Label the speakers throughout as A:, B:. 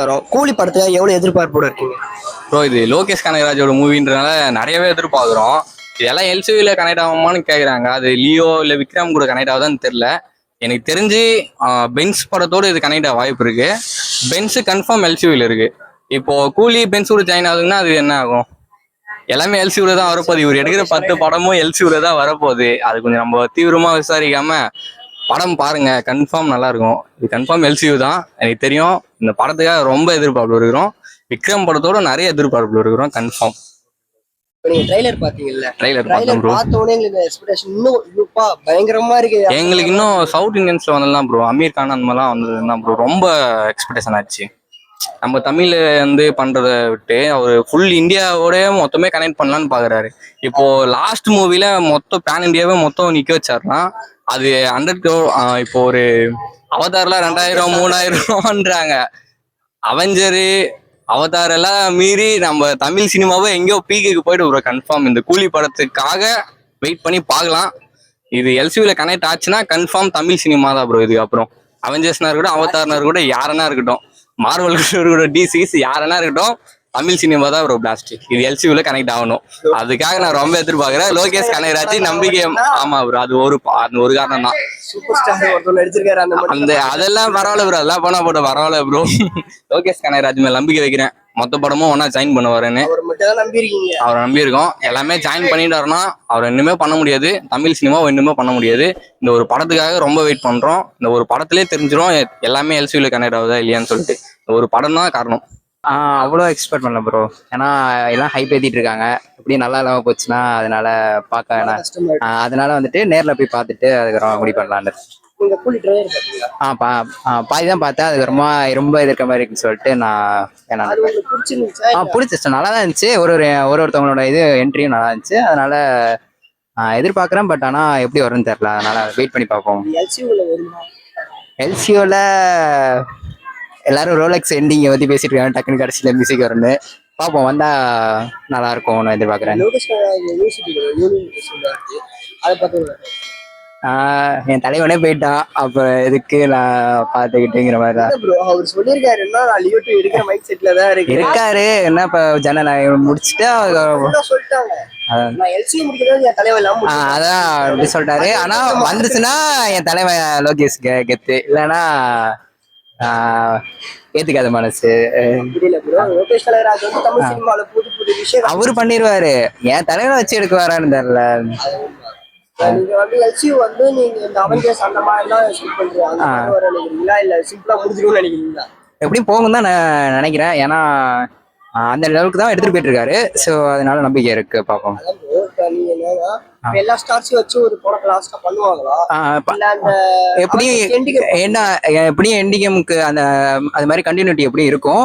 A: வரும். கூலி படத்துல எவ்வளவு எதிர்பார்ப்போட இருக்கீங்க?
B: ப்ரோ இது லோகேஷ் கனகராஜோட மூவின்றனால நிறையவே எதிர்பார்க்குறோம். இதெல்லாம் எல்சிவியில் கனெக்ட் ஆகுமான்னு கேட்குறாங்க அது லியோ இல்லை விக்ரம் கூட கனெக்ட் ஆகுதான்னு தெரில எனக்கு தெரிஞ்சு பென்ஸ் படத்தோடு இது கனெக்ட் ஆக வாய்ப்பு இருக்கு. பென்ஸு கன்ஃபார்ம் எல்சிவியில் இருக்கு. இப்போ கூலி பென்ஸ் கூட ஜாயின் ஆகுதுன்னா அது என்ன ஆகும்? எல்லாமே எல்சியூல தான் வரப்போகுது. இவர் எடுக்கிற பத்து படமும் எல்சியூல தான் வரப்போகுது. அது கொஞ்சம் நம்ம தீவிரமா விசாரிக்காம படம் பாருங்க கன்ஃபார்ம் நல்லா இருக்கும் இது கன்ஃபார்ம் எல்சியூ தான். எனக்கு தெரியும் இந்த படத்துக்காக ரொம்ப எதிர்பார்ப்பு இருக்கிறோம். விக்ரம் படத்தோட நிறைய எதிர்பார்ப்பு இருக்கிறோம் கன்ஃபார்ம்
A: ட்ரைலர் பாத்தீங்கல்ல
B: ட்ரைலர்
A: பார்த்த உடனே எங்களுக்கு எக்ஸ்பெக்டேஷன் இன்னும் இன்னும்ப்பா பயங்கரமா இருக்கு.
B: எங்களுக்கு இன்னும் சவுத் இந்தியன்ஸ்ல வந்ததுலாம் ப்ரோ அமீர் கான் அந்த மாதிரிலாம் வந்ததுதான் ப்ரோ ரொம்ப எக்ஸ்பெக்டேஷன் ஆச்சு. நம்ம தமிழ்ல வந்து பண்றதை விட்டு அவர் ஃபுல் இந்தியாவோட மொத்தமே கனெக்ட் பண்ணலாம்னு பாக்குறாரு. இப்போ லாஸ்ட் மூவில மொத்தம் பேன் இந்தியாவே மொத்தம் நிக்க வச்சாருன்னா அது ஹண்ட்ரட் இப்போ ஒரு அவதார்லாம் ரெண்டாயிரம் மூணாயிரம்ன்றாங்க. அவெஞ்சரு அவதார் எல்லாம் மீறி நம்ம தமிழ் சினிமாவை எங்கேயோ பீக்குக்கு போயிட்டு ஒரு கன்ஃபார்ம் இந்த கூலி படத்துக்காக வெயிட் பண்ணி பார்க்கலாம். இது எல்சியூல கனெக்ட் ஆச்சுன்னா கன்ஃபார்ம் தமிழ் சினிமா தான் ப்ரோ இதுக்கு அப்புறம். அவெஞ்சர்ஸ்னா இருக்கட்டும் அவதார்னா இருக்கட்டும் யாரனா இருக்கட்டும். மார்வல் இருக்கட்டும் டிசிஸ் யாரனா இருக்கட்டும் தமிழ் சினிமா தான் ப்ரோ பிளாஸ்ட் இது எல்சியூல கனெக்ட் ஆகணும். அதுக்காக நான் ரொம்ப எதிர்பார்க்கிறேன். லோகேஷ் கனகராஜ் நம்பிக்கை ஆமா ப்ரோ அது ஒரு அந்த ஒரு காரணம் தான்.
A: அந்த
B: அதெல்லாம் பரவாயில்ல ப்ரோ அதெல்லாம் பண்ணா போட பரவாயில்ல ப்ரோ லோகேஷ் கனகராஜ் மேல நம்பிக்கை வைக்கிறேன். மொத்த படமும் ஒன்னா ஜாயின் பண்ண வரேன்னு
A: அவர் நம்பி
B: இருக்கோம் எல்லாமே ஜாயின் பண்ணிட்டாருன்னா அவர் இன்னுமே பண்ண முடியாது. தமிழ் சினிமா இன்னுமே பண்ண முடியாது. இந்த ஒரு படத்துக்காக ரொம்ப வெயிட் பண்றோம். இந்த ஒரு படத்திலே தெரிஞ்சிரும். எ- எல்லாமே எல்சியூல கனெக்ட் ஆகுதா இல்லையான்னு சொல்லிட்டு. ஒரு படம் தான் காரணம்.
C: அவ்வளோ எக்ஸ்பெக்ட் பண்ணல ப்ரோ ஏன்னா எல்லாம் ஹைப் ஏத்திட்டு இருக்காங்க. எப்படி நல்லா இல்லாம போச்சுன்னா அதனால பார்க்க வேணாம். அதனால வந்துட்டு நேர்ல போய் பார்த்துட்டு அதுக்கப்புறம் முடிவு பண்ணலான்னு ஆ பா ஆ, பாதி தான் பார்த்தேன். அதுக்கப்புறமா ரொம்ப எதிர்க்க மாதிரி இருக்குன்னு சொல்லிட்டு நான்
A: பிடிச்சிருந்துச்சா?
C: ஆ பிடிச்சிச்சு நல்லா தான் இருந்துச்சு. ஒரு ஒரு ஒரு ஒருத்தவங்களோட இது என்ட்ரியும் நல்லா இருந்துச்சு. அதனால எதிர்பார்க்குறேன். பட் ஆனால் எப்படி வரும்னு தெரில அதனால வெயிட் பண்ணி பார்ப்போம்.
A: எல்சியோல
C: எல்லாரும் ரோலெக்ஸ் எண்டிங்கை பற்றி பேசிட்டு இருக்காங்க டக்குனு கடைசியில் மியூசிக் வரும்னு. பார்ப்போம் வந்தா நல்லா எதிர்பார்க்குறேன்.
A: இருக்கு அதை பார்த்து
C: ஆஹ் என் தலைவனே போயிட்டான். அப்ப எதுக்கு நான் பாத்துக்கிட்டுங்கிற மாதிரி தான்
A: அவர் சொல்லியிருக்காருன்னா நான் லியோ டூ மைண்ட் செட்ல தான் இருக்கேன்.
C: இருக்காரு. என்ன இப்ப முடிச்சுட்டு
A: சொல்லிட்டாங்க.
C: அதான்.
A: நான் முடிச்சிட்டாங்க.
C: அதான் அப்படி சொல்லிட்டாரு ஆனா வந்துச்சுன்னா என் தலைவன் லோகேஷ் கெத்து. இல்லைன்னா ஏத்துக்காத மனசு. அவரு பண்ணிருவாரு. என் தலைவனை வச்சு எடுக்க வரான்னு தெரியல
A: நீங்க வந்து எல்சியூ வந்து நீங்க இந்த அவெஞ்சர்ஸ் அந்த மாதிரி எல்லாம் ஷூட் பண்றீங்க அந்த மாதிரி வர நினைக்கிறீங்களா இல்ல. சிம்பிளா முடிஞ்சிரும்னு நினைக்கிறீங்களா?
C: எப்படியும் போகும் தான் நான் நினைக்கிறேன். ஏன்னா அந்த லெவலுக்கு தான் எடுத்துட்டு போயிட்டு இருக்காரு. ஸோ அதனால நம்பிக்கை இருக்கு பார்ப்போம்
A: அதான் ப்ரோ இப்ப நீங்க என்னன்னா இப்ப எல்லா ஸ்டார்ஸையும் வச்சு ஒரு படத்தை லாஸ்டா பண்ணுவாங்களா?
C: ஆஹ் இப்ப
A: இல்ல அந்த
C: எப்படி
A: Avengers ending
C: என்ன எப்படியும் எண்டிகேமுக்கு அந்த அது மாதிரி கண்டினியூட்டி எப்படி இருக்கும்?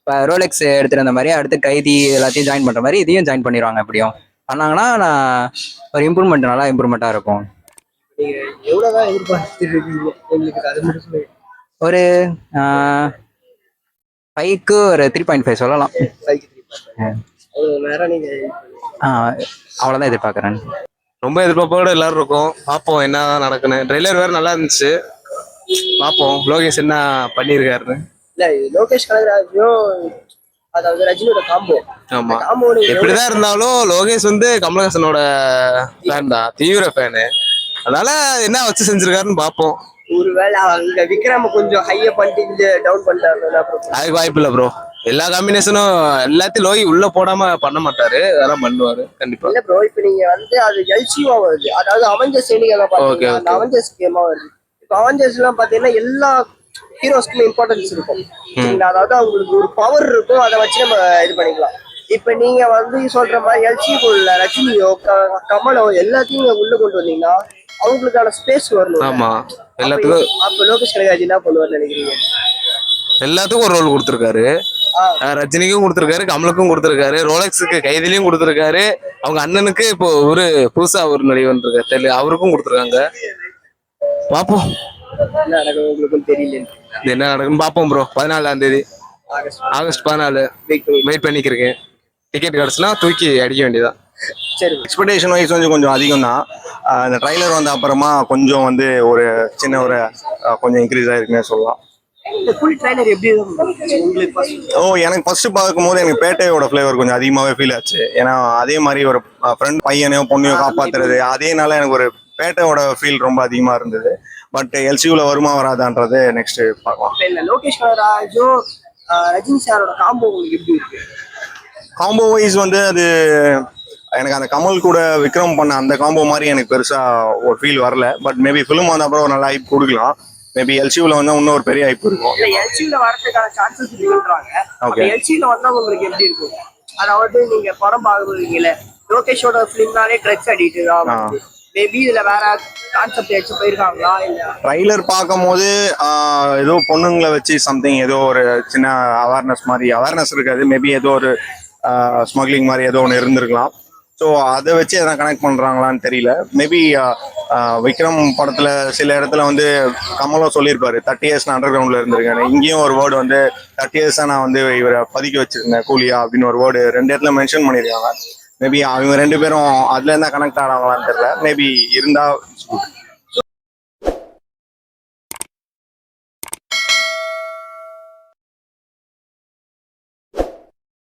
C: இப்போ ரோலெக்ஸ் எடுத்துட்டு அந்த மாதிரி அடுத்து கைதி எல்லாத்தையும் ஜாயின் பண்ற மாதிரி இதையும் ஜாயின் பண்ணிடுவாங்க எப்படியும். பண்ணாங்கன்னா நான் ஒரு இம்ப்ரூவ்மெண்ட் நல்லா இம்ப்ரூவ்மெண்ட்டாக இருக்கும்.
A: எதிர்பார்த்துட்டு சொல்லுங்க
C: ஒரு ஃபைவ்க்கு ஒரு த்ரீ பாயிண்ட் ஃபைவ் சொல்லலாம்.
A: நேரம்
C: அவ்வளோதான் எதிர்பார்க்குறேன்.
D: ரொம்ப எதிர்பார்ப்போட எல்லாரும் இருக்கோம். பார்ப்போம் என்ன நடக்குன்னு. ட்ரெய்லர் வேற நல்லா இருந்துச்சு. பார்ப்போம் லோகேஷ் என்ன பண்ணியிருக்காருன்னு
A: இல்ல லோகேஷ் கனகராஜும் அதாவது ரஜினியோட காம்போ
D: ஆமா.
A: காம்போ
D: எப்படிதான் இருந்தாலும் லோகேஷ் வந்து கமலஹாசனோட ஃபேன் தான். தீவிர ஃபேனு அதனால என்ன வச்சு செஞ்சிருக்காருன்னு பார்ப்போம்
A: ஒருவேளை அங்க விக்ரம கொஞ்சம் ஹைய பண்ணிட்டு இங்க டவுன் பண்ணிட்டாரு
D: அதுக்கு வாய்ப்பு இல்லை ப்ரோ எல்லா காம்பினேஷனும் எல்லாத்தையும் லோகி உள்ள போடாம பண்ண மாட்டாரு. அதெல்லாம் பண்ணுவாரு கண்டிப்பா.
A: இல்ல ப்ரோ இப்ப நீங்க வந்து அது எல்சிவா வருது. அதாவது அவெஞ்சர்ஸ் பாத்தீங்கன்னா அந்த. அவெஞ்சர்ஸ் கேமா வருது. இப்ப அவெஞ்சர்ஸ் எல்லாம் பாத்தீங்கன்னா எல்லா ஹீரோஸ்க்குமே இம்பார்ட்டன்ஸ் இருக்கும்? அதாவது அவங்களுக்கு ஒரு பவர் இருக்கும். அதை வச்சு நம்ம இது பண்ணிக்கலாம். இப்ப நீங்க வந்து சொல்ற மாதிரி எல்சி உள்ள ரஜினியோ கமலோ எல்லாத்தையும் உள்ள கொண்டு வந்தீங்கன்னா அவங்களுக்கான ஸ்பேஸ் வரணும்.
D: ஆமா. எல்லாத்துக்கும்
A: அப்ப- லோகேஷ் கனகராஜ் என்ன பண்ணுவார்னு நினைக்கிறீங்க?
D: எல்லாத்துக்கும் ஒரு ரோல் கொடுத்துருக்காரு. ரஜினிக்கும் கொடுத்துருக்காரு கமலுக்கும் கொடுத்துருக்காரு ரோலக்ஸுக்கு கைதிலையும் கொடுத்துருக்காரு. அவங்க அண்ணனுக்கு இப்போ ஒரு புதுசா ஒரு நடிகன் இருக்காரு தெரியல அவருக்கும் கொடுத்துருக்காங்க. பார்ப்போம்
A: என்ன
D: நடக்குன்னு பார்ப்போம் ப்ரோ பதினாலாம் தேதி.
A: ஆகஸ்ட்
D: பதினாலு.
A: வெயிட் பண்ணி
D: வெயிட் பண்ணிக்கிறேன் டிக்கெட் கிடச்சுன்னா தூக்கி அடிக்க வேண்டியதான்
A: சரி.
E: எக்ஸ்பெக்டேஷன் வைஸ் வந்து கொஞ்சம் அதிகம் தான் இந்த ட்ரைலர் வந்த அப்புறமா கொஞ்சம் வந்து ஒரு சின்ன ஒரு கொஞ்சம் இன்க்ரீஸ் ஆயிருக்குன்னே சொல்லலாம். ஓ எனக்கு ஃபர்ஸ்ட் பார்க்கும்போது எனக்கு பேட்டையோட ஃப்ளேவர் கொஞ்சம் அதிகமாகவே ஃபீல் ஆச்சு. ஏன்னா அதே மாதிரி ஒரு ஃப்ரெண்ட் பையனையோ பொண்ணையோ காப்பாத்துறது அதேனால எனக்கு ஒரு பேட்டையோட ஃபீல் ரொம்ப அதிகமாக இருந்தது. பட் எல்சியூவில் வருமா வராதான்றது நெக்ஸ்ட் பார்க்கலாம்.
A: லோகேஷ் ரஜினி சாரோட காம்போ உங்களுக்கு எப்படி இருக்கு?
E: காம்போ வைஸ் வந்து அது எனக்கு அந்த கமல் கூட விக்ரம் பண்ண அந்த காம்போ மாதிரி எனக்கு பெருசா ஒரு ஃபீல் வரல. பட் மேபி ஃபிலிம் வந்த அப்புறம் ஒரு நல்ல ஹைப் கொடுக்கலாம். மேபி எல்சியூவில் வந்து இன்னும் ஒரு பெரிய ஹைப் இருக்கும்.
A: இல்ல எல்சியூல வரதுக்கான சான்சஸ் இருக்குன்றாங்க
E: Okay.
A: எல்சியூல வந்தா உங்களுக்கு எப்படி இருக்கும்? அதாவது நீங்க படம் பாக்குறீங்கல்ல லோகேஷோட ஃபிலிம்னாலே ட்ரக்ஸ் அடிக்ட் தான். மேபி இதுல வேற கான்செப்ட் வச்சு போயிருக்காங்களா இல்ல?
E: ட்ரைலர் பார்க்கும்போது ஏதோ பொண்ணுங்களை வச்சு சம்திங் ஏதோ ஒரு சின்ன அவேர்னஸ் மாதிரி அவேர்னஸ் இருக்காது. மேபி ஏதோ ஒரு ஸ்மக்லிங் மாதிரி ஏதோ ஒன்று இருந்திருக்கலாம். ஸோ அதை வச்சு எதனா கனெக்ட் பண்ணுறாங்களான்னு தெரியல. மேபி uh, uh, விக்ரம் படத்தில் சில இடத்துல வந்து கமலும் சொல்லியிருப்பாரு. தேர்ட்டி இயர்ஸ் நான் அண்டர் கிரவுண்டில் இருந்திருக்கேன் இங்கேயும் ஒரு வேர்டு வந்து தேர்ட்டி இயர்ஸாக நான் வந்து இவரை பதுக்கி வச்சிருந்தேன் கூலியா அப்படின்னு ஒரு வேர்டு ரெண்டு இடத்துல மென்ஷன் பண்ணியிருக்காங்க. மேபி அவங்க ரெண்டு பேரும் அதுலேருந்தா கனெக்ட் ஆனாங்களான்னு தெரியல. மேபி இருந்தால்